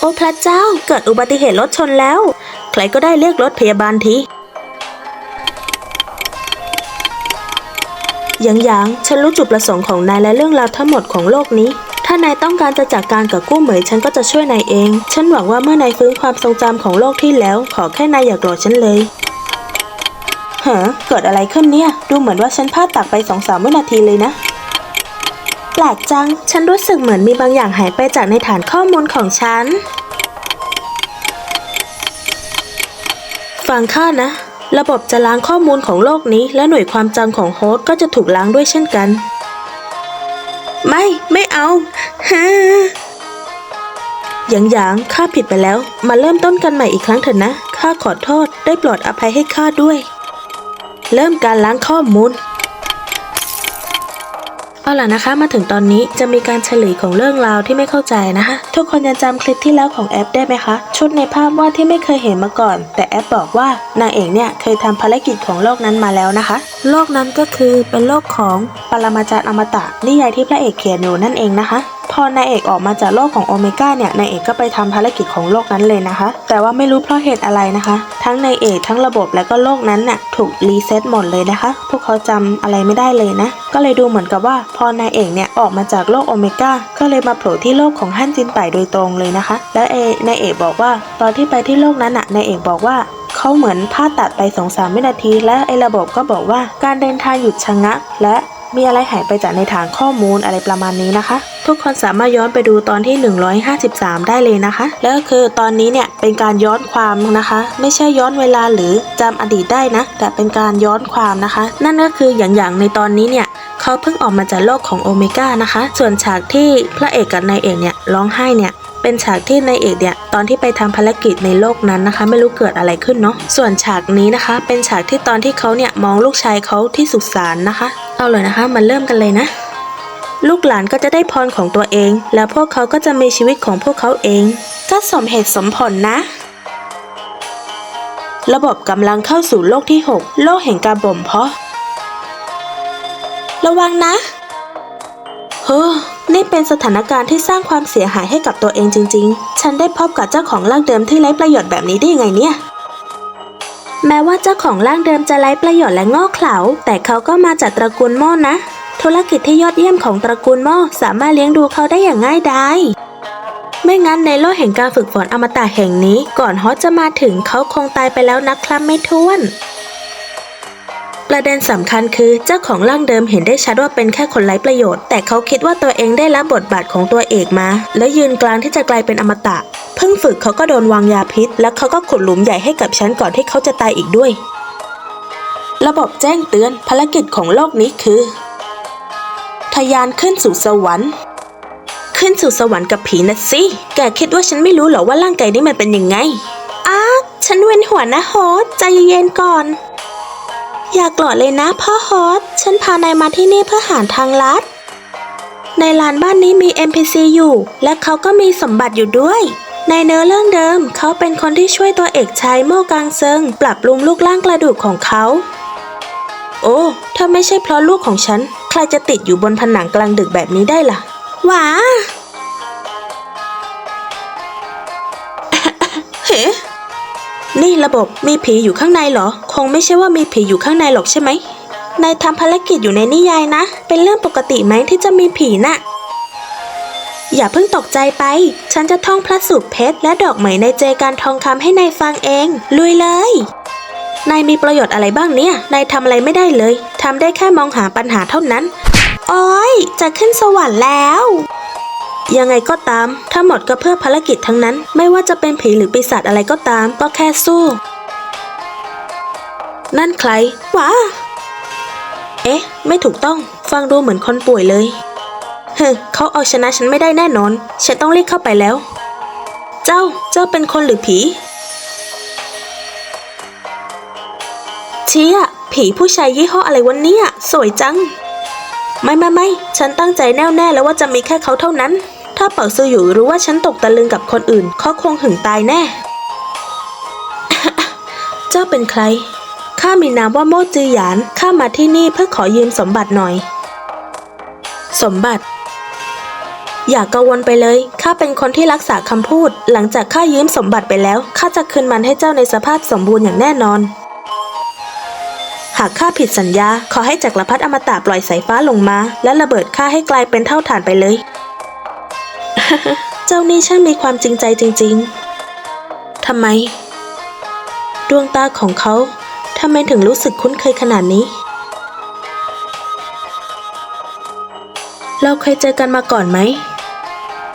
โอ้พระเจ้าเกิดอุบัติเหตุรถชนแล้ว ใครก็ได้เรียกรถพยาบาลทียางยางฉันรู้จุดประสงค์ของนายและเรื่องราวทั้งหมดของโลกนี้ ถ้านายต้องการจะจัดการกับกู้เหมยฉันก็จะช่วยนายเอง ฉันหวังว่าเมื่อนายฟื้นความทรงจำของโลกที่แล้ว ขอแค่นายอย่าโกรธฉันเลยเฮ้อเกิดอะไรขึ้นเนี่ย ดูเหมือนว่าฉันพลาดตักไปสองสามวินาทีเลยนะ ลกจัง ฉันรู้สึกเหมือนมีบางอย่างหายไปจากในฐานข้อมูลของฉัน ฟังข้านะ ระบบจะล้างข้อมูลของโลกนี้ และหน่วยความจำของโฮสต์ก็จะถูกล้างด้วยเช่นกัน ไม่ ไม่เอาฮะหยางยางข้าผิดไปแล้ว มาเริ่มต้นกันใหม่อีกครั้งเถอะนะ ข้าขอโทษ ได้โปรดอภัยให้ข้าด้วย เริ่มการล้างข้อมูล เอาล่ะนะคะมาถึงตอนนี้จะมีการเฉลยของเรื่องราวที่ไม่เข้าใจนะคะ ทุกคนยังจำคลิปที่แล้วของแอปได้ไหมคะ ชุดในภาพวาดที่ไม่เคยเห็นมาก่อน แต่แอปบอกว่านางเอกเนี่ยเคยทำภารกิจของโลกนั้นมาแล้วนะคะ โลกนั้นก็คือเป็นโลกของปรมาจารย์อมตะนิยายที่พระเอกเขียนอยู่นั่นเองนะคะ พอนายเอกออกมาจากโลกของโอเมก้าเนี่ยนายเอกก็ไปทำภารกิจของโลกนั้นเลยนะคะ แต่ว่าไม่รู้เพราะเหตุอะไรนะคะ ทั้งนายเอกทั้งระบบและก็โลกนั้นน่ะถูกรีเซ็ตหมดเลยนะคะ พวกเขาจำอะไรไม่ได้เลยนะ ก็เลยดูเหมือนกับว่าพอนายเอกเนี่ยออกมาจากโลกโอเมก้าก็เลยมาโผล่ที่โลกของฮั่นจินไต่โดยตรงเลยนะคะ และเอนายเอกบอกว่าตอนที่ไปที่โลกนั้นน่ะนายเอกบอกว่าเขาเหมือนพลาตัดไป2องสามวินาที และไอ้ระบบก็บอกว่าการเดินทางหยุดชะงักและ มีอะไรหายไปจากในฐานข้อมูลอะไรประมาณนี้นะคะ ทุกคนสามารถย้อนไปดูตอนที่ 153 ได้เลยนะคะ แล้วก็คือตอนนี้เนี่ยเป็นการย้อนความนะคะ ไม่ใช่ย้อนเวลาหรือจำอดีตได้นะ แต่เป็นการย้อนความนะคะ นั่นก็คืออย่างอย่างในตอนนี้เนี่ยเขาเพิ่งออกมาจากโลกของโอเมก้านะคะ ส่วนฉากที่พระเอกกับนายเอกเนี่ยร้องไห้เนี่ย เป็นฉากที่นายเอกเนี่ยตอนที่ไปทำภารกิจในโลกนั้นนะคะ ไม่รู้เกิดอะไรขึ้นเนาะส่วนฉากนี้นะคะ เป็นฉากที่ตอนที่เขาเนี่ยมองลูกชายเขาที่สุสานนะคะ เอาเลยนะคะมาเริ่มกันเลยนะลูกหลานก็จะได้พรของตัวเอง แล้วพวกเขาก็จะมีชีวิตของพวกเขาเอง ก็สมเหตุสมผลนะ ระบบกำลังเข้าสู่โลกที่ 6 โลกแห่งการบ่มเพาะ ระวังนะ เฮ้อ นี่เป็นสถานการณ์ที่สร้างความเสียหายให้กับตัวเองจริง ๆ ฉันได้พบกับเจ้าของร่างเดิมที่ไร้ประโยชน์แบบนี้ได้ยังไงเนี่ย แม้ว่าเจ้าของร่างเดิมจะไร้ประโยชน์และงอกเขลา แต่เขาก็มาจากตระกูลโม่นะ ธุรกิจที่ยอดเยี่ยมของตระกูลโม่สามารถเลี้ยงดูเขาได้อย่างง่ายดายไม่งั้นในโลกแห่งการฝึกฝนอมตะแห่งนี้ ก่อนฮอตจะมาถึงเขาคงตายไปแล้วนักครั้ไม่ถ้วน ประเด็นสำคัญคือเจ้าของร่างเดิมเห็นได้ชัดว่าเป็นแค่คนไร้ประโยชน์ แต่เขาคิดว่าตัวเองได้รับบทบาทของตัวเอกมา และยืนกลางที่จะกลายเป็นอมตะ เพิ่งฝึกเขาก็โดนวางยาพิษ และเขาก็ขุดหลุมใหญ่ให้กับฉันก่อนที่เขาจะตายอีกด้วย ระบบแจ้งเตือนภารกิจของโลกนี้คือทะยานขึ้นสู่สวรรค์ขึ้นสู่สวรรค์กับผีนะสิ แกคิดว่าฉันไม่รู้เหรอว่าร่างกายนี้มันเป็นยังไงอ้าฉันเวียนหัวนะโฮสใจเย็นก่อน อย่ากโกรธเลยนะพ่อฮอสฉันพานายมาที่นี่เพื่อหาทางลัด ในลานบ้านนี้มี NPC อยู่ และเขาก็มีสมบัติอยู่ด้วย ในเนื้อเรื่องเดิม เขาเป็นคนที่ช่วยตัวเอกชายโม่กังเซิง ปรับปรุงลูกร่างกระดูกของเขา โอ้ถ้าไม่ใช่เพราะลูกของฉัน ใครจะติดอยู่บนผนังกลางดึกแบบนี้ได้ล่ะหว้าเฮ้ นี่ระบบมีผีอยู่ข้างในเหรอ คงไม่ใช่ว่ามีผีอยู่ข้างในหรอกใช่ไหมนายทำภารกิจอยู่ในนิยายนะ เป็นเรื่องปกติไหมที่จะมีผีน่ะ อย่าเพิ่งตกใจไป ฉันจะท่องพระสูตรเพชรและดอกเหมยในเจการทองคำให้นายฟังเอง ลุยเลย นายมีประโยชน์อะไรบ้างเนี่ย นายทำอะไรไม่ได้เลย ทำได้แค่มองหาปัญหาเท่านั้น โอ้ยจะขึ้นสวรรค์แล้ว ยังไงก็ตาม ทั้งหมดก็เพื่อภารกิจทั้งนั้น ไม่ว่าจะเป็นผีหรือปีศาจอะไรก็ตาม ก็แค่สู้ นั่นใครว้าเอ๊ะ ไม่ถูกต้อง ฟังดูเหมือนคนป่วยเลยเฮ้เขาเอาชนะฉันไม่ได้แน่นอน ฉันต้องรีบเข้าไปแล้ว เจ้า เจ้าเป็นคนหรือผี เชี่ยผีผู้ชายยี่ห้ออะไรวันนี้สวยจัง ไม่ไม่ไม่ ฉันตั้งใจแน่วแน่แล้วว่าจะมีแค่เขาเท่านั้น ถ้าเป่าซืออยู่รู้ว่าฉันตกตะลึงกับคนอื่นเขาคงหึงตายแน่ เจ้าเป็นใคร ข้ามีนามว่าโมจือหยาน ข้ามาที่นี่เพื่อขอยืมสมบัติหน่อย สมบัติ อย่ากกังวลไปเลย ข้าเป็นคนที่รักษาคำพูด หลังจากข้ายืมสมบัติไปแล้ว ข้าจะคืนมันให้เจ้าในสภาพสมบูรณ์อย่างแน่นอน หากข้าผิดสัญญา ขอให้จักรพรรดิอมตะปล่อยสายฟ้าลงมา และระเบิดข้าให้กลายเป็นเท่าฐานไปเลย เจ้านี่ช่างมีความจริงใจจริงๆ ทำไม ดวงตาของเขาทำไมถึงรู้สึกคุ้นเคยขนาดนี้ เราเคยเจอกันมาก่อนไหม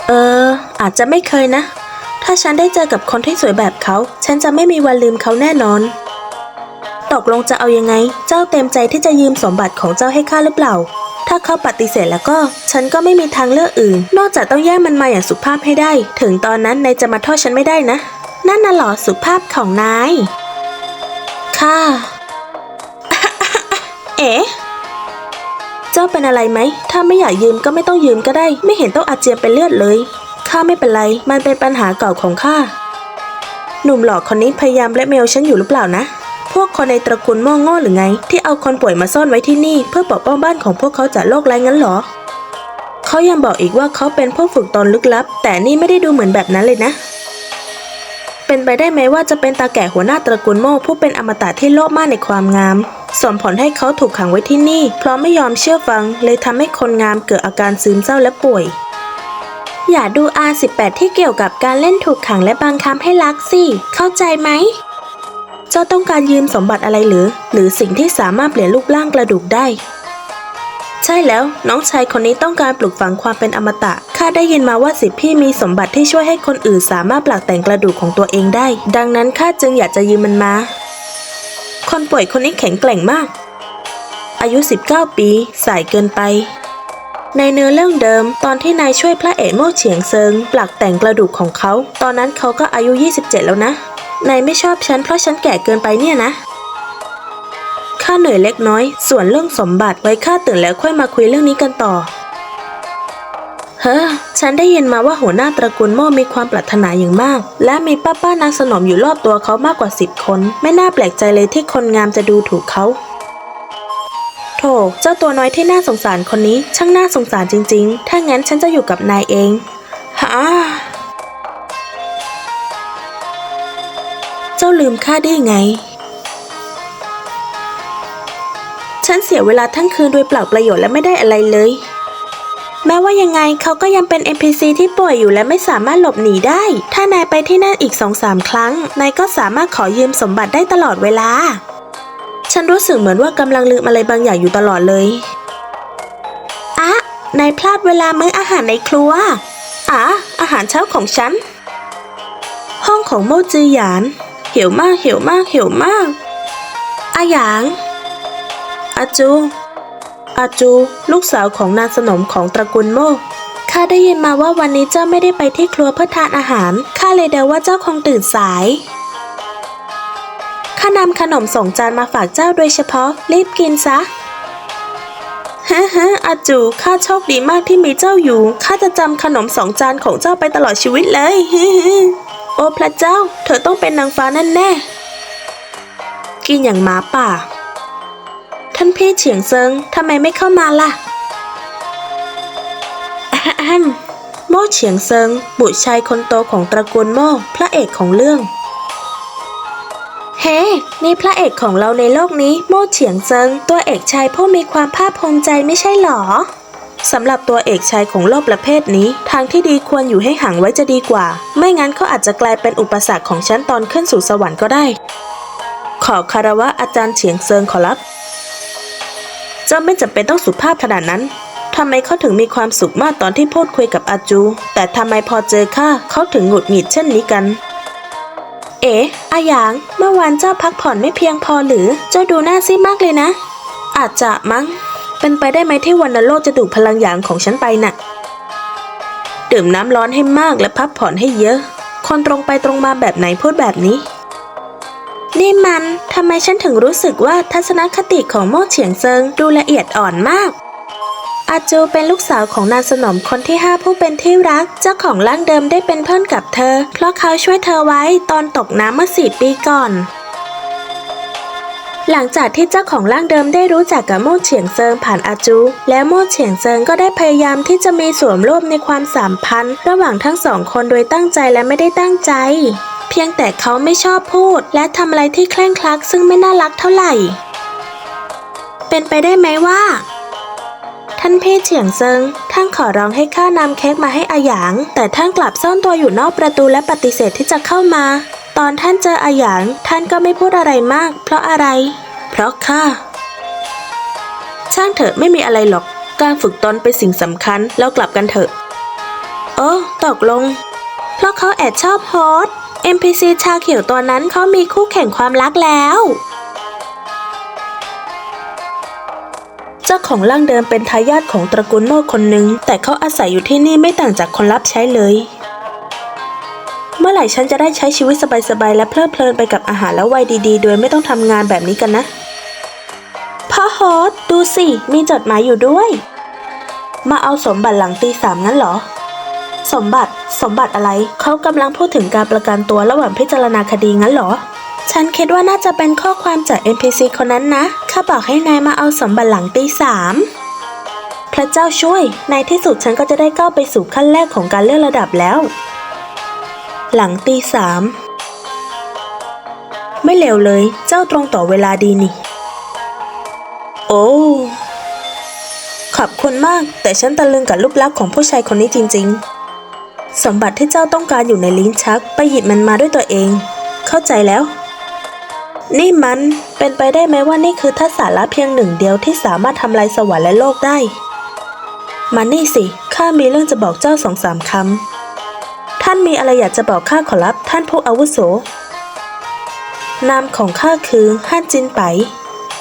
เออ อาจจะไม่เคยนะ ถ้าฉันได้เจอกับคนที่สวยแบบเขา ฉันจะไม่มีวันลืมเขาแน่นอน ตกลงจะเอายังไง เจ้าเต็มใจที่จะยืมสมบัติของเจ้าให้ข้าหรือเปล่า ถ้าเขาปฏิเสธแล้วก็ ฉันก็ไม่มีทางเลือกอื่น นอกจากต้องแย่งมันมาอย่างสุภาพให้ได้ ถึงตอนนั้นนายจะมาโทษฉันไม่ได้นะ นั่นน่ะหรอสุภาพของนาย ค่ะ เอ๋เจ้าเป็นอะไรไหม ถ้าไม่อยากยืมก็ไม่ต้องยืมก็ได้ ไม่เห็นต้องอาเจียนเป็นเลือดเลย ข้าไม่เป็นไร มันเป็นปัญหาเก่าของข้า หนุ่มหล่อคนนี้พยายามแล็กเมลฉันอยู่หรือเปล่านะ พวกคนในตระกูลโม่โง่หรือไง ที่เอาคนป่วยมาซ่อนไว้ที่นี่ เพื่อปกป้องบ้านของพวกเขาจากโรคร้ายงั้นหรอเขายังบอกอีกว่าเขาเป็นผู้ฝึกตนลึกลับ แต่นี่ไม่ได้ดูเหมือนแบบนั้นเลยนะ เป็นไปได้ไหมว่าจะเป็นตาแก่หัวหน้าตระกูลโม่ผู้เป็นอมตะที่โลภมากในความงามส่งผลให้เขาถูกขังไว้ที่นี่ เพราะไม่ยอมเชื่อฟัง เลยทำให้คนงามเกิดอาการซึมเศร้าและป่วย อย่าดู R18 ที่เกี่ยวกับการเล่นถูกขังและบังคับให้รักสิ เข้าใจไหม จ้าต้องการยืมสมบัติอะไรหรือ หรือสิ่งที่สามารถเปลี่ยนรูปร่างกระดูกได้ ใช่แล้ว น้องชายคนนี้ต้องการปลูกฝังความเป็นอมตะ ข้าได้ยินมาว่าสิทธิพี่มีสมบัติที่ช่วยให้คนอื่นสามารถปลักแต่งกระดูกของตัวเองได้ ดังนั้นข้าจึงอยากจะยืมมันมา คนป่วยคนนี้แข็งแกร่งมาก อายุ 19 ปี สายเกินไปในเนื้อเรื่องเดิม ตอนที่นายช่วยพระเอกโม่เฉียงเซิงปลักแต่งกระดูกของเขา ตอนนั้นเขาก็อายุ 27 แล้วนะ นายไม่ชอบฉันเพราะฉันแก่เกินไปเนี่ยนะข้าเหนื่อยเล็กน้อย ส่วนเรื่องสมบัติไว้ข้าตื่นแล้วค่อยมาคุยเรื่องนี้กันต่อ เฮ้อ ฉันได้ยินมาว่าหัวหน้าตระกูลโม่มีความปรารถนาอย่างมาก และมีป้าป้านางสนมอยู่รอบตัวเขามากกว่าสิบคน ไม่น่าแปลกใจเลยที่คนงามจะดูถูกเขาโถเจ้าตัวน้อยที่น่าสงสารคนนี้ ช่างน่าสงสารจริง ๆ ถ้างั้นฉันจะอยู่กับนายเองฮ่า จ้าลืมข้าได้ไง ฉันเสียเวลาทั้งคืนโดยเปล่าประโยชน์และไม่ได้อะไรเลย แม้ว่ายังไงเขาก็ยังเป็น NPC ที่ป่วยอยู่และไม่สามารถหลบหนีได้ ถ้านายไปที่นั่นอีกสองสามครั้ง นายก็สามารถขอยืมสมบัติได้ตลอดเวลา ฉันรู้สึกเหมือนว่ากำลังลืมอะไรบางอย่างอยู่ตลอดเลยอะนายพลาดเวลามื้ออาหารในครัวอะอาหารเช้าของฉัน ห้องของโมจือหยาน หี่ยวมากเหี่ยวมากเหี่ยวมากอาหยางอาจูอาจู ลูกสาวของนางสนมของตระกูลโม่ข้าได้ยินมาว่าวันนี้เจ้าไม่ได้ไปที่ครัวเพื่อทานอาหาร ข้าเลยเดาว่าเจ้าคงตื่นสาย ข้านำขนมสองจานมาฝากเจ้าโดยเฉพาะ รีบกินซะฮ่าฮ่าอาจู ข้าโชคดีมากที่มีเจ้าอยู่ ข้าจะจำขนมสองจานของเจ้าไปตลอดชีวิตเลยฮึฮึ โอ้พระเจ้า เธอต้องเป็นนางฟ้าแน่แน่ กินอย่างหมาป่า ท่านพี่เฉียงเซิงทำไมไม่เข้ามาล่ะอะแฮมโม่เฉียงเซิง บุตรชายคนโตของตระกูลโม่พระเอกของเรื่อง เฮ้ นี่พระเอกของเราในโลกนี้ โม่เฉียงเซิง ตัวเอกชายผู้มีความภาคภูมิใจไม่ใช่หรอ สำหรับตัวเอกชายของโลกประเภทนี้ ทางที่ดีควรอยู่ให้ห่างไว้จะดีกว่า ไม่งั้นเขาอาจจะกลายเป็นอุปสรรคของฉันตอนขึ้นสู่สวรรค์ก็ได้ ขอคารวะอาจารย์เฉียงเซิงขอรับ เจ้าไม่จำเป็นต้องสุภาพขนาดนั้นทำไมเขาถึงมีความสุขมากตอนที่พูดคุยกับอาจู แต่ทำไมพอเจอข้าเขาถึงหงุดหงิดเช่นนี้กัน เอ๋อาหยาง เมื่อวานเจ้าพักผ่อนไม่เพียงพอหรือ เจ้าดูหน้าซีดมากเลยนะ อาจจะมั้ง เป็นไปได้ไหมที่วันนโลกจะดูดพลังหยางของฉันไปน่ะ ดื่มน้ำร้อนให้มากและพักผ่อนให้เยอะ คนตรงไปตรงมาแบบไหนพูดแบบนี้ นี่มันทำไมฉันถึงรู้สึกว่าทัศนคติของโม่เฉียงเซิงดูละเอียดอ่อนมาก อาจูเป็นลูกสาวของนางสนมคนที่ห้าผู้เป็นที่รัก เจ้าของร่างเดิมได้เป็นเพื่อนกับเธอ เพราะเขาช่วยเธอไว้ตอนตกน้ำเมื่อสี่ปีก่อน หลังจากที่เจ้าของร่างเดิมได้รู้จักกับโม่เฉียงเซิงผ่านอาจู แล้วโม่เฉียงเซิงก็ได้พยายามที่จะมีส่วนร่วมในความสัมพันธ์ ระหว่างทั้งสองคนโดยตั้งใจและไม่ได้ตั้งใจ เพียงแต่เขาไม่ชอบพูด และทำอะไรที่เคร่งครักซึ่งไม่น่ารักเท่าไหร่ เป็นไปได้ไหมว่า ท่านพี่เฉียงเซิงท่านขอร้องให้ข้านำเค้กมาให้อาหยาง แต่ท่านกลับซ่อนตัวอยู่นอกประตูและปฏิเสธที่จะเข้ามา ตอนท่านเจออาหยางท่านก็ไม่พูดอะไรมาก เพราะอะไร เพราะข้าช่างเถอะไม่มีอะไรหรอก การฝึกตนเป็นสิ่งสำคัญแล้วกลับกันเถอะ โอ้ตกลง เพราะเขาแอบชอบฮอต NPC ชาเขียวตัวนั้นเขามีคู่แข่งความรักแล้ว เจ้าของร่างเดิมเป็นทายาทของตระกูลโม่คนหนึ่งแต่เขาอาศัยอยู่ที่นี่ไม่ต่างจากคนรับใช้เลย เมื่อไหร่ฉันจะได้ใช้ชีวิตสบายๆและเพลิดเพลินไปกับอาหารและวัยดีๆ โดยไม่ต้องทำงานแบบนี้กันนะพ่อโฮสดูสิ มีจดหมายอยู่ด้วย มาเอาสมบัติหลังตีสามงั้นเหรอ สมบัติ สมบัติอะไร เขากำลังพูดถึงการประกันตัวระหว่างพิจารณาคดีงั้นเหรอ ฉันคิดว่าน่าจะเป็นข้อความจาก NPC คนนั้นนะ ข้าบอกให้นายมาเอาสมบัติหลังตีสามพระเจ้าช่วย ในที่สุดฉันก็จะได้ก้าวไปสู่ขั้นแรกของการเลื่อนระดับแล้ว หลังตีสาม ไม่เลวเลย เจ้าตรงต่อเวลาดีนี่ โอ้ขอบคุณมาก แต่ฉันตะลึงกับรูปลักษณ์ของผู้ชายคนนี้จริง ๆ สมบัติที่เจ้าต้องการอยู่ในลิ้นชัก ไปหยิบมันมาด้วยตัวเอง เข้าใจแล้ว นี่มันเป็นไปได้ไหมว่านี่คือทัศสาระเพียงหนึ่งเดียวที่สามารถทำลายสวรรค์และโลกได้ มานี่สิ ข้ามีเรื่องจะบอกเจ้าสองสามคำ ท่านมีอะไรอยากจะบอกข้าขอรับ ท่านผู้อาวุโส นามของข้าคือฮั่นจินไป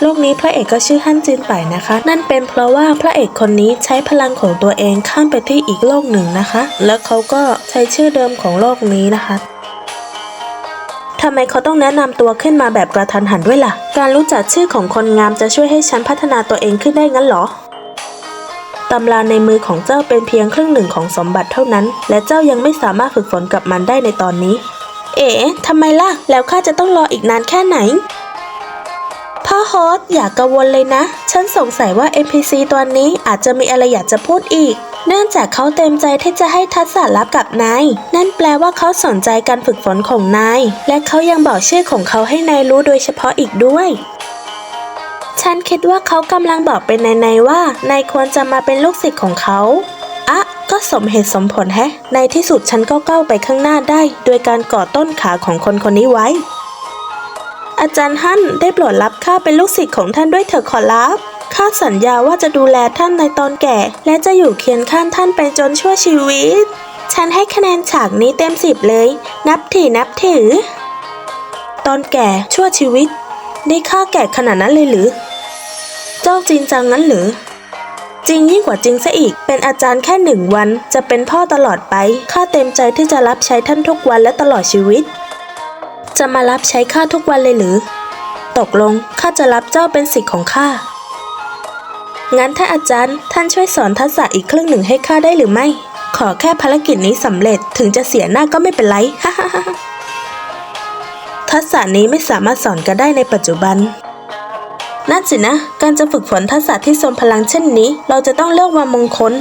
โลกนี้พระเอกก็ชื่อฮั่นจินไปนะคะ นั่นเป็นเพราะว่าพระเอกคนนี้ใช้พลังของตัวเองข้ามไปที่อีกโลกหนึ่งนะคะ แล้วเขาก็ใช้ชื่อเดิมของโลกนี้นะคะทำไมเขาต้องแนะนำตัวขึ้นมาแบบกระทันหันด้วยล่ะ การรู้จักชื่อของคนงามจะช่วยให้ฉันพัฒนาตัวเองขึ้นได้งั้นเหรอ ตำราในมือของเจ้าเป็นเพียงครึ่งหนึ่งของสมบัติเท่านั้น และเจ้ายังไม่สามารถฝึกฝนกับมันได้ในตอนนี้ เอ๋ทำไมล่ะ แล้วข้าจะต้องรออีกนานแค่ไหน พ่อโฮสอย่ากังวลเลยนะ ฉันสงสัยว่า NPC ตัวนี้อาจจะมีอะไรอยากจะพูดอีก เนื่องจากเขาเต็มใจที่จะให้ทัศนลับกับนาย นั่นแปลว่าเขาสนใจการฝึกฝนของนาย และเขายังบอกชื่อของเขาให้นายรู้โดยเฉพาะอีกด้วย ฉันคิดว่าเขากำลังบอกเป็นนายๆว่านายควรจะมาเป็นลูกศิษย์ของเขาอะก็สมเหตุสมผลแฮะ ในที่สุดฉันก็ก้าวไปข้างหน้าได้ โดยการก่อต้นขาของคนคนนี้ไว้ อาจารย์ฮั่นได้โปรดรับข้าเป็นลูกศิษย์ของท่านด้วยเถอะขอรับข้าสัญญาว่าจะดูแลท่านในตอนแก่ และจะอยู่เคียงข้างท่านไปจนชั่วชีวิต ฉันให้คะแนนฉากนี้เต็มสิบเลย นับถือนับถือ ตอนแก่ชั่วชีวิต นี่ข้าแก่ขนาดนั้นเลยหรือ เจ้าจริงจังงั้นหรือ จริงยิ่งกว่าจริงซะอีก เป็นอาจารย์แค่หนึ่งวัน จะเป็นพ่อตลอดไป ข้าเต็มใจที่จะรับใช้ท่านทุกวันและตลอดชีวิต จะมารับใช้ข้าทุกวันเลยหรือ ตกลงข้าจะรับเจ้าเป็นศิษย์ของข้า งั้นถ้าอาจารย์ท่านช่วยสอนทักษะอีกครึ่งหนึ่งให้ข้าได้หรือไม่ ขอแค่ภารกิจนี้สำเร็จถึงจะเสียหน้าก็ไม่เป็นไรทักษะนี้ไม่สามารถสอนกันได้ในปัจจุบัน นั่นสินะ การจะฝึกฝนทักษะที่ทรงพลังเช่นนี้ เราจะต้องเลือกวันมงคล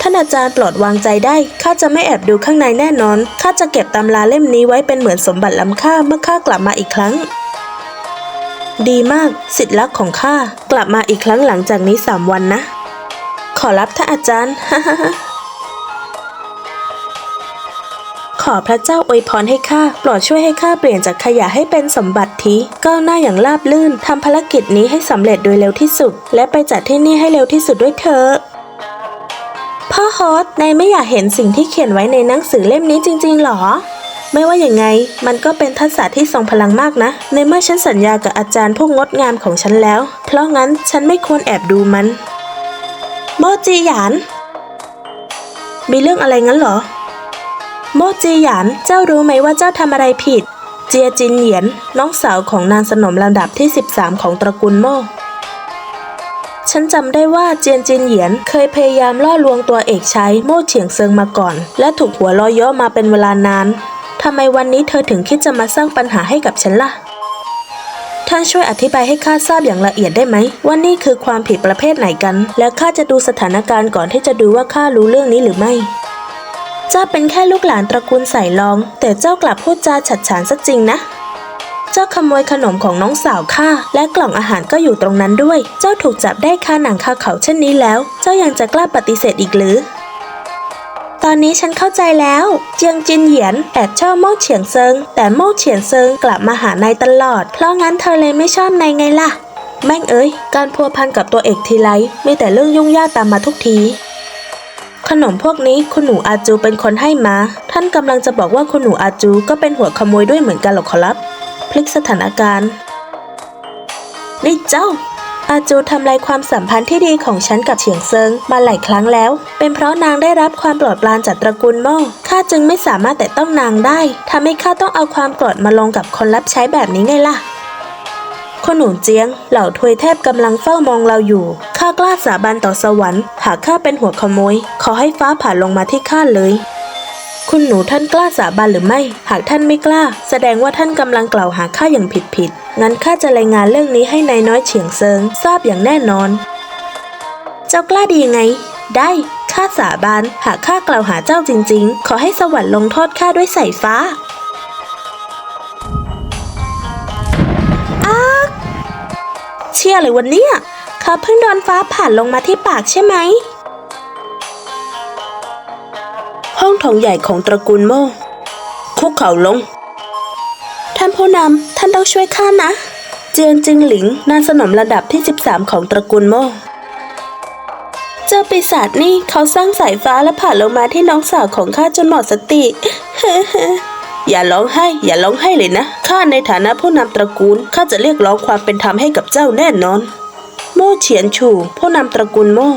ท่านอาจารย์โปลอดวางใจได้ข้าจะไม่แอบดูข้างในแน่นอนข้าจะเก็บตำราเล่มนี้ไว้เป็นเหมือนสมบัติล้ำค่าเมื่อข้ากลับมาอีกครั้ง ดีมาก สิทธิ์รักของข้ากลับมาอีกครั้งหลังจากนี้สามวันนะ ขอรับท่านอาจารย์ฮ่า ขอพระเจ้าอวยพรให้ข้าโปรดช่วยให้ข้าเปลี่ยนจากขยะให้เป็นสมบัติทีก้าวหน้าอย่างราบลื่นทำภารกิจนี้ให้สำเร็จโดยเร็วที่สุด และไปจากที่นี่ให้เร็วที่สุดด้วยเถอะพ่อฮอสนายไม่อยากเห็นสิ่งที่เขียนไว้ในหนังสือเล่มนี้จริงๆหรอ ไม่ว่าอย่างไง มันก็เป็นทักษะที่ทรงพลังมากนะ ในเมื่อฉันสัญญากับอาจารย์ผู้งดงามของฉันแล้ว เพราะงั้นฉันไม่ควรแอบดูมัน โมจีหยาน มีเรื่องอะไรงั้นเหรอ โมจีหยานเจ้ารู้ไหมว่าเจ้าทำอะไรผิด เจียจินเหยียนน้องสาวของนางสนมลำดับที่ 13 ของตระกูลโม่ฉันจำได้ว่าเจียนจินเหยียนเคยพยายามล่อลวงตัวเอกชายโม่เฉียงเซิงมาก่อน และถูกหัวลอเยาะมาเป็นเวลานานทำไมวันนี้เธอถึงคิดจะมาสร้างปัญหาให้กับฉันล่ะ ท่านช่วยอธิบายให้ข้าทราบอย่างละเอียดได้ไหมว่านี่คือความผิดประเภทไหนกัน แล้วข้าจะดูสถานการณ์ก่อนที่จะดูว่าข้ารู้เรื่องนี้หรือไม่ เจ้าเป็นแค่ลูกหลานตระกูลใส่ลองแต่เจ้ากลับพูดจาฉัดฉานซะจริงนะ เจ้าขโมยขนมของน้องสาวข้าและกล่องอาหารก็อยู่ตรงนั้นด้วย เจ้าถูกจับได้คาหนังคาเขาเช่นนี้แล้ว เจ้ายังจะกล้าปฏิเสธอีกหรือ ตอนนี้ฉันเข้าใจแล้ว เจียงจินเหยียนแอบชอบโม่เฉียงเซิง แต่โม่เฉียงเซิงกลับมาหานายตลอด เพราะงั้นเธอเลยไม่ชอบนายไงล่ะ แม่งเอ้ย การพัวพันกับตัวเอกทีไรมีแต่เรื่องยุ่งยากตามมาทุกที ขนมพวกนี้คุณหนูอาจูเป็นคนให้มา ท่านกำลังจะบอกว่าคุณหนูอาจูก็เป็นหัวขโมยด้วยเหมือนกันหรอขอรับ พลิกสถานการณ์นี่เจ้า อาจูทำลายความสัมพันธ์ที่ดีของฉันกับเฉียงเซิงมาหลายครั้งแล้ว เป็นเพราะนางได้รับความโปรดปรานจากตระกูลโม่ข้าจึงไม่สามารถแต่ต้องนางได้ทำให้ข้าต้องเอาความโกรธมาลงกับคนรับใช้แบบนี้ไงล่ะ คนหนูเจียง เหล่าทวยเทพกำลังเฝ้ามองเราอยู่ ข้ากล้าสาบานต่อสวรรค์ หากข้าเป็นหัวขโมย ขอให้ฟ้าผ่าลงมาที่ข้าเลย คุณหนูท่านกล้าสาบานหรือไม่ หากท่านไม่กล้า แสดงว่าท่านกำลังกล่าวหาข้าอย่างผิดผิดๆงั้นข้าจะรายงานเรื่องนี้ให้นายน้อยเฉียงเซิงทราบอย่างแน่นอน เจ้ากล้าดียังไง ได้ ข้าสาบาน หากข้ากล่าวหาเจ้าจริง ๆ ขอให้สวรรค์ลงโทษข้าด้วยสายฟ้า เชี่ยเลยวันเนี้ยเขาเพิ่งโดนฟ้าผ่านลงมาที่ปากใช่ไหม ห้องโถงใหญ่ของตระกูลโม คุกเข่าลง ท่านผู้นำท่านต้องช่วยข้านะ เจียงจิงหลิงนางสนมระดับที่ 13 ของตระกูลโมเจ้าปีศาจนี่เขาสร้างสายฟ้าและผ่านลงมาที่น้องสาวของข้าจนหมดสติ อย่าร้องไห้ อย่าร้องไห้เลยนะ ข้าในฐานะผู้นำตระกูล ข้าจะเรียกร้องความเป็นธรรมให้กับเจ้าแน่นอน โม่เฉียนชู ผู้นำตระกูลโม่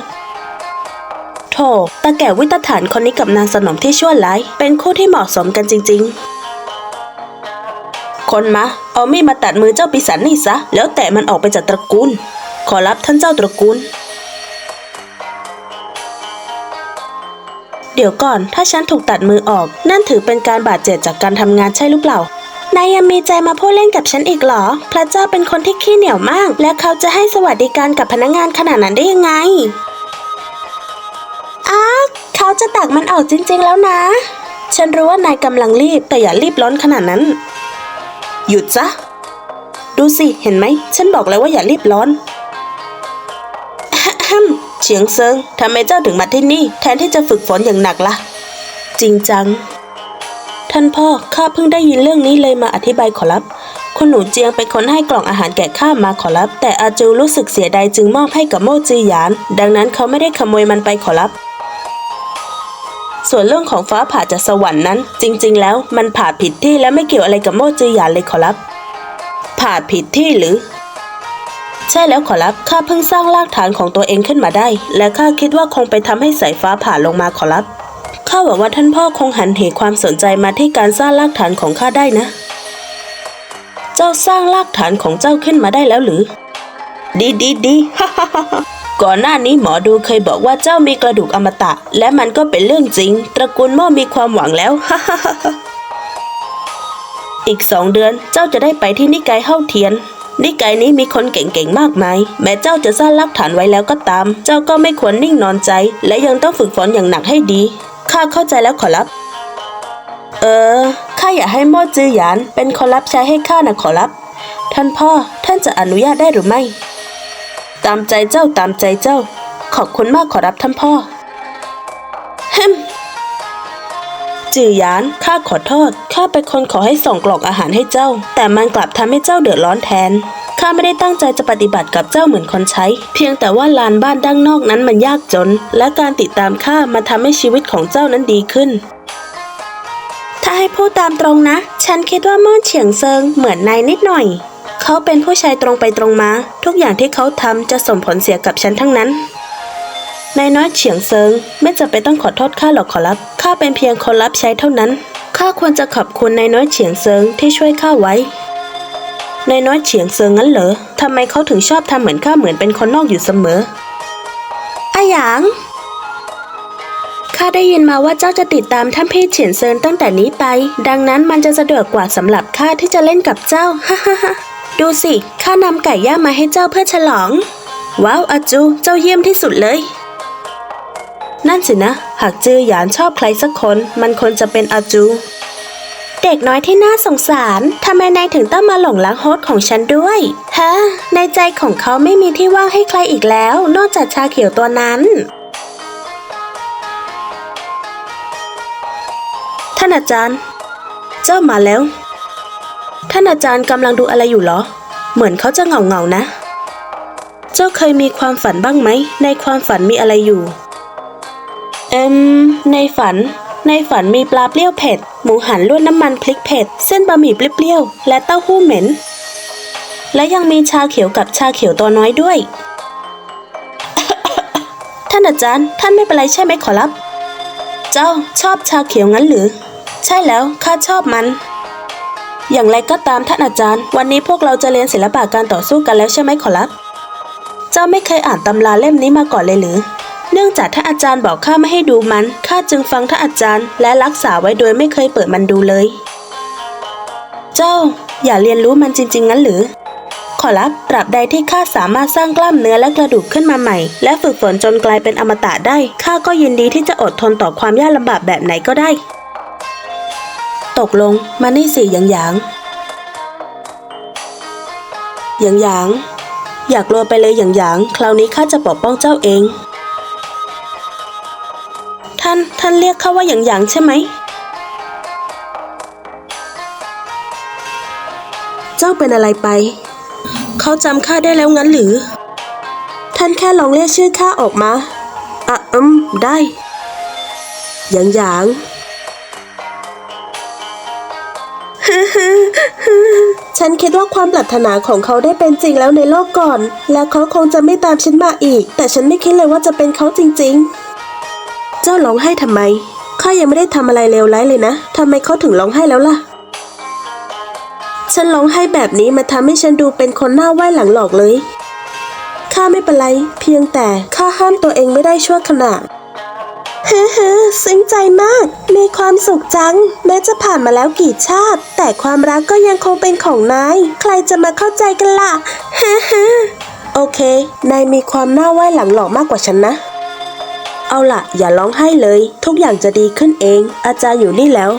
โธ่ตาแก่วิตฐานคนนี้กับนางสนมที่ชั่วร้าย เป็นคู่ที่เหมาะสมกันจริง ๆ คนมา เอามีดมาตัดมือเจ้าปีศาจนี่ซะ แล้วแตะมันออกไปจากตระกูล ขอรับท่านเจ้าตระกูล เดี๋ยวก่อน ถ้าฉันถูกตัดมือออก นั่นถือเป็นการบาดเจ็บจากการทำงานใช่หรือเปล่า นายยังมีใจมาพูดเล่นกับฉันอีกเหรอ พระเจ้าเป็นคนที่ขี้เหนียวมาก และเขาจะให้สวัสดิการกับพนักงานขนาดนั้นได้ยังไงอ้าเขาจะตักมันออกจริง ๆ แล้วนะ ฉันรู้ว่านายกำลังรีบ แต่อย่ารีบร้อนขนาดนั้น หยุดซะ ดูสิ เห็นไหม ฉันบอกแล้วว่าอย่ารีบร้อน เฉียงเซิงทำไมเจ้าถึงมาที่นี่ แทนที่จะฝึกฝนอย่างหนักล่ะ จริงจัง ท่านพ่อข้าเพิ่งได้ยินเรื่องนี้เลยมาอธิบายขอรับ คุณหนูเจียงเป็นคนให้กล่องอาหารแก่ข้ามาขอรับ แต่อาจูรู้สึกเสียดายจึงมอบให้กับโมจือหยาน ดังนั้นเขาไม่ได้ขโมยมันไปขอรับส่วนเรื่องของฟ้าผ่าจากสวรรค์นั้น จริง ๆ แล้วมันผ่าผิดที่และไม่เกี่ยวอะไรกับโมจือหยานเลยขอรับ ผ่าผิดที่หรือ ใช่แล้วขอรับ ข้าเพิ่งสร้างรากฐานของตัวเองขึ้นมาได้ และข้าคิดว่าคงไปทำให้สายฟ้าผ่าลงมาขอรับ ข้าหวังว่าท่านพ่อคงหันเหความสนใจมาที่การสร้างรากฐานของข้าได้นะ เจ้าสร้างรากฐานของเจ้าขึ้นมาได้แล้วหรือ ดีดีดีก่อนหน้านี้หมอดูเคยบอกว่าเจ้ามีกระดูกอมตะ และมันก็เป็นเรื่องจริง ตระกูลหม่อมีความหวังแล้ว อีกสองเดือนเจ้าจะได้ไปที่นิกายเฮ้าเทียน นิกายนี้มีคนเก่งๆมากมาย แม้เจ้าจะสร้างรากฐานไว้แล้วก็ตาม เจ้าก็ไม่ควรนิ่งนอนใจ และยังต้องฝึกฝนอย่างหนักให้ดี ข้าเข้าใจแล้วขอรับ เออ ข้าอยากให้โม่จือหยาน เป็นคนรับใช้ให้ข้านะขอรับ ท่านพ่อ ท่านจะอนุญาตได้หรือไม่ ตามใจเจ้าตามใจเจ้า ขอบคุณมากขอรับท่านพ่อฮึม จือหยาน ข้าขอโทษ ข้าเป็นคนขอให้ส่งกล่องอาหารให้เจ้า แต่มันกลับทำให้เจ้าเดือดร้อนแทน ข้าไม่ได้ตั้งใจจะปฏิบัติกับเจ้าเหมือนคนใช้ เพียงแต่ว่าลานบ้านด้านนอกนั้นมันยากจน และการติดตามข้ามาทำให้ชีวิตของเจ้านั้นดีขึ้นถ้าให้พูดตามตรงนะ ฉันคิดว่ามื่อเฉียงเซิงเหมือนนายนิดหน่อย เขาเป็นผู้ชายตรงไปตรงมา ทุกอย่างที่เขาทำจะส่งผลเสียกับฉันทั้งนั้น นายน้อยเฉียงเซิงไม่จำเป็นต้องขอโทษข้าหรอกขอรับข้าเป็นเพียงคนรับใช้เท่านั้นข้าควรจะขอบคุณนายน้อยเฉียงเซิงที่ช่วยข้าไว้นายน้อยเฉียงเซิงงั้นเหรอทำไมเขาถึงชอบทำเหมือนข้าเหมือนเป็นคนนอกอยู่เสมออาหยางข้าได้ยินมาว่าเจ้าจะติดตามท่านพี่เฉียนเซินตั้งแต่นี้ไป ดังนั้นมันจะสะดวกกว่าสำหรับข้าที่จะเล่นกับเจ้าฮ่าฮ่าฮ่าดูสิข้านำไก่ย่างมาให้เจ้าเพื่อฉลอง ว้าวอาจู เจ้าเยี่ยมที่สุดเลย นั่นสินะ หากจือหยานชอบใครสักคน มันควรจะเป็นอาจู เด็กน้อยที่น่าสงสาร ทำไมนายถึงต้องมาหลงรักโฮสของฉันด้วย ฮะ ในใจของเขาไม่มีที่ว่างให้ใครอีกแล้ว นอกจากชาเขียวตัวนั้นท่านอาจารย์ เจ้ามาแล้ว ท่านอาจารย์กำลังดูอะไรอยู่เหรอ เหมือนเขาจะเหงาเงาๆนะ เจ้าเคยมีความฝันบ้างไหม ในความฝันมีอะไรอยู่ เอ็มในฝัน ในฝันมีปลาเปรี้ยวเผ็ด หมูหันลวดน้ำมันพริกเผ็ด เส้นบะหมี่เปรี้ยวๆและเต้าหู้เหม็น และยังมีชาเขียวกับชาเขียวตัวน้อยด้วย ท่านอาจารย์ ท่านไม่เป็นไรใช่ไหมขอรับ เจ้าชอบชาเขียวงั้นหรือ ใช่แล้วข้าชอบมัน อย่างไรก็ตามท่านอาจารย์ วันนี้พวกเราจะเรียนศิลปะการต่อสู้กันแล้วใช่ไหมขอรับ เจ้าไม่เคยอ่านตำราเล่มนี้มาก่อนเลยหรือ เนื่องจากท่าอาจารย์บอกข้าไม่ให้ดูมัน ข้าจึงฟังท่านอาจารย์และรักษาไว้โดยไม่เคยเปิดมันดูเลย เจ้า อย่าเรียนรู้มันจริง ๆ งั้นหรือ ขอรับตราบใดที่ข้าสามารถสร้างกล้ามเนื้อและกระดูกขึ้นมาใหม่ และฝึกฝนจนกลายเป็นอมตะได้ ข้าก็ยินดีที่จะอดทนต่อความยากลำบากแบบไหนก็ได้ ตกลงมานี่สิหยางหยางหยางหยางอยากกลัวไปเลยหยางหยาง คราวนี้ข้าจะปกป้องเจ้าเองานท่านเรียกข้าว่าหยางหยางใช่ไหม เจ้าเป็นอะไรไป เขาจำข้าได้แล้วงั้นหรือ ท่านแค่ลองเรียกชื่อข้าออกมาอะอืมได้หยางหยางฉันคิดว่าความปรารถนาของเขาได้เป็นจริงแล้วในโลกก่อน และเขาคงจะไม่ตามฉันมาอีก แต่ฉันไม่คิดเลยว่าจะเป็นเขาจริง ๆ เจ้าร้องไห้ทำไม ข้ายังไม่ได้ทำอะไรเลวร้ายเลยนะ ทำไมเขาถึงร้องไห้แล้วล่ะ ฉันร้องไห้แบบนี้มาทำให้ฉันดูเป็นคนหน้าไหว้หลังหลอกเลย ข้าไม่เป็นไร เพียงแต่ข้าห้ามตัวเองไม่ได้ชั่วขณะเฮ้เฮ้ซึ้งใจมาก มีความสุขจัง แม้จะผ่านมาแล้วกี่ชาติ แต่ความรักก็ยังคงเป็นของนาย ใครจะมาเข้าใจกันล่ะเฮ้เฮ้โอเค นายมีความน้าไหว้หลังหลอกมากกว่าฉันนะ เอาละอย่าร้องไห้เลย ทุกอย่างจะดีขึ้นเอง อาจารย์อยู่นี่แล้ว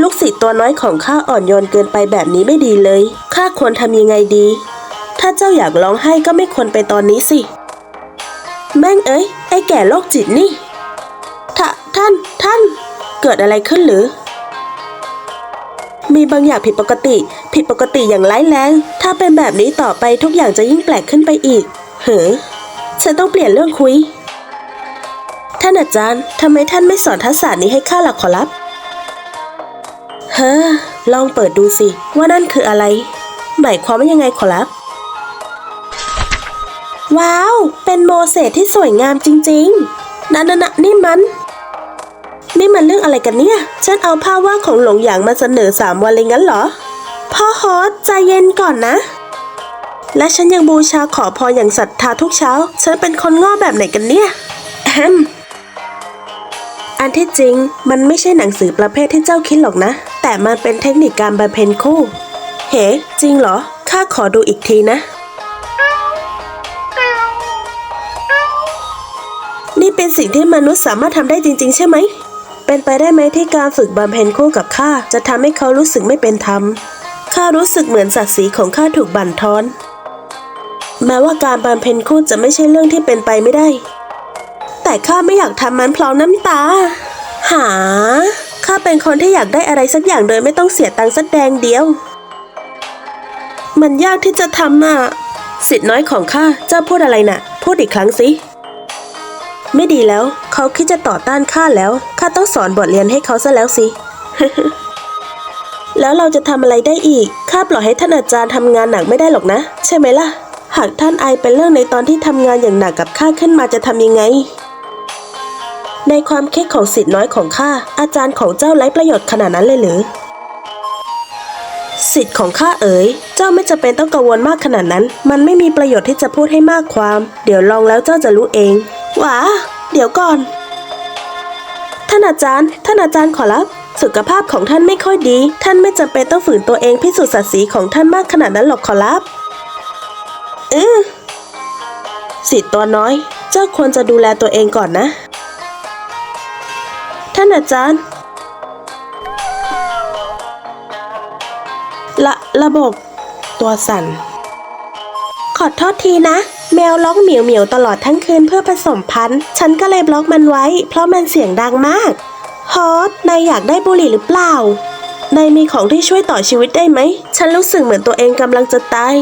ลูกศิษย์ตัวน้อยของข้าอ่อนโยนเกินไปแบบนี้ไม่ดีเลยข้าควรทำยังไงดี ถ้าเจ้าอยากร้องไห้ก็ไม่ควรไปตอนนี้สิ แม่งเอ้ย ไอ้แก่โรคจิตนี่ท่าท่านท่าน เกิดอะไรขึ้นหรือ มีบางอย่างผิดปกติ ผิดปกติอย่างร้ายแรง ถ้าเป็นแบบนี้ต่อไปทุกอย่างจะยิ่งแปลกขึ้นไปอีกเฮ้อ ฉันต้องเปลี่ยนเรื่องคุย ท่านอาจารย์ทำไมท่านไม่สอนทักษะนี้ให้ข้าหล่ะขอรับ เฮ้อ ลองเปิดดูสิ ว่านั่นคืออะไร หมายความว่ายังไงขอรับ ว้าว เป็นโมเสสที่สวยงามจริง ๆ นั่นน่ะนี่มัน นี่มันเรื่องอะไรกันเนี่ย ฉันเอาภาพวาดของหลงหยางมาเสนอสามวันเลยงั้นเหรอ พ่อฮอสใจเย็นก่อนนะ และฉันยังบูชาขอพรอย่างศรัทธาทุกเช้า ฉันเป็นคนง่อแบบไหนกันเนี่ยแอมอันที่จริงมันไม่ใช่หนังสือประเภทที่เจ้าคิดหรอกนะ แต่มันเป็นเทคนิคการบำเพ็ญคู่ เฮ้จริงเหรอ ข้าขอดูอีกทีนะ นี่เป็นสิ่งที่มนุษย์สามารถทำได้จริง ๆ ใช่ไหม เป็นไปได้ไหมที่การฝึกบำเพ็ญคู่กับข้าจะทำให้เขารู้สึกไม่เป็นธรรมข้ารู้สึกเหมือนศักดิ์ศรีของข้าถูกบั่นทอน แม้ว่าการบำเพ็ญคู่จะไม่ใช่เรื่องที่เป็นไปไม่ได้ แต่ข้าไม่อยากทำมันเพราะน้ำตา หา ข้าเป็นคนที่อยากได้อะไรสักอย่างโดยไม่ต้องเสียตังค์สักแดงเดียว มันยากที่จะทำน่ะ สิทธิ์น้อยของข้าเจ้าพูดอะไรน่ะ พูดอีกครั้งสิ ไม่ดีแล้ว เขาคิดจะต่อต้านข้าแล้ว ข้าต้องสอนบทเรียนให้เขาซะแล้วสิ แล้วเราจะทำอะไรได้อีก ข้าปล่อยให้ท่านอาจารย์ทำงานหนักไม่ได้หรอกนะ ใช่ไหมล่ะ หากท่านไอเป็นเรื่องในตอนที่ทำงานอย่างหนักกับข้าขึ้นมาจะทำยังไง ในความคิดของสิทธิ์น้อยของข้าอาจารย์ของเจ้าไร้ประโยชน์ขนาดนั้นเลยหรือ สิทธิ์ของข้าเอ๋ย เจ้าไม่จำเป็นต้องกังวลมากขนาดนั้น มันไม่มีประโยชน์ที่จะพูดให้มากความ เดี๋ยวลองแล้วเจ้าจะรู้เองหว้าเดี๋ยวก่อน ท่านอาจารย์ ท่านอาจารย์ขอรับสุขภาพของท่านไม่ค่อยดี ท่านไม่จำเป็นต้องฝืนตัวเองพิสูจน์ศักดิ์ศรีของท่านมากขนาดนั้นหรอกขอรับ ออสิทธิ์ตัวน้อย เจ้าควรจะดูแลตัวเองก่อนนะ ท่านอาจารย์ ละระบบ ตัวสั่น ขอโทษทีนะ แมวร้องเหมียวเหมียวตลอดทั้งคืนเพื่อผสมพันธุ์ ฉันก็เลยบล็อกมันไว้ เพราะมันเสียงดังมากฮอตนายอยากได้บุหรี่หรือเปล่านายมีของที่ช่วยต่อชีวิตได้ไหม ฉันรู้สึกเหมือนตัวเองกำลังจะตาย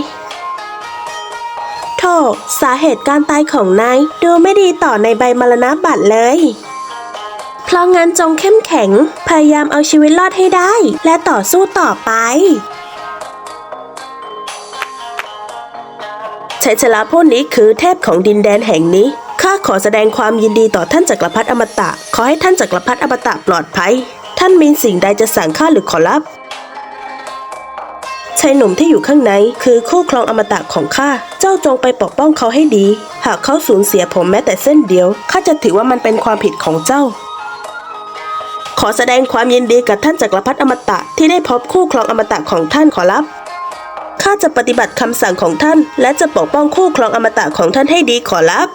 โธ่สาเหตุการตายของนายดูไม่ดีต่อในใบมรณบัตรเลย เพราะงั้นจงเข้มแข็ง พยายามเอาชีวิตรอดให้ได้ และต่อสู้ต่อไปชัยชนะพวกนี้คือเทพของดินแดนแห่งนี้ ข้าขอแสดงความยินดีต่อท่านจักรพรรดิอมตะ ขอให้ท่านจักรพรรดิอมตะปลอดภัย ท่านมีสิ่งใดจะสั่งข้าหรือขอรับ ชายหนุ่มที่อยู่ข้างในคือคู่ครองอมตะของข้า เจ้าจงไปปกป้องเขาให้ดี หากเขาสูญเสียผมแม้แต่เส้นเดียวข้าจะถือว่ามันเป็นความผิดของเจ้า ขอแสดงความยินดีกับท่านจักรพรรดิอมตะที่ได้พบคู่ครองอมตะของท่านขอรับข้าจะปฏิบัติคำสั่งของท่าน และจะปกป้องคู่ครองอมตะของท่านให้ดีขอรับ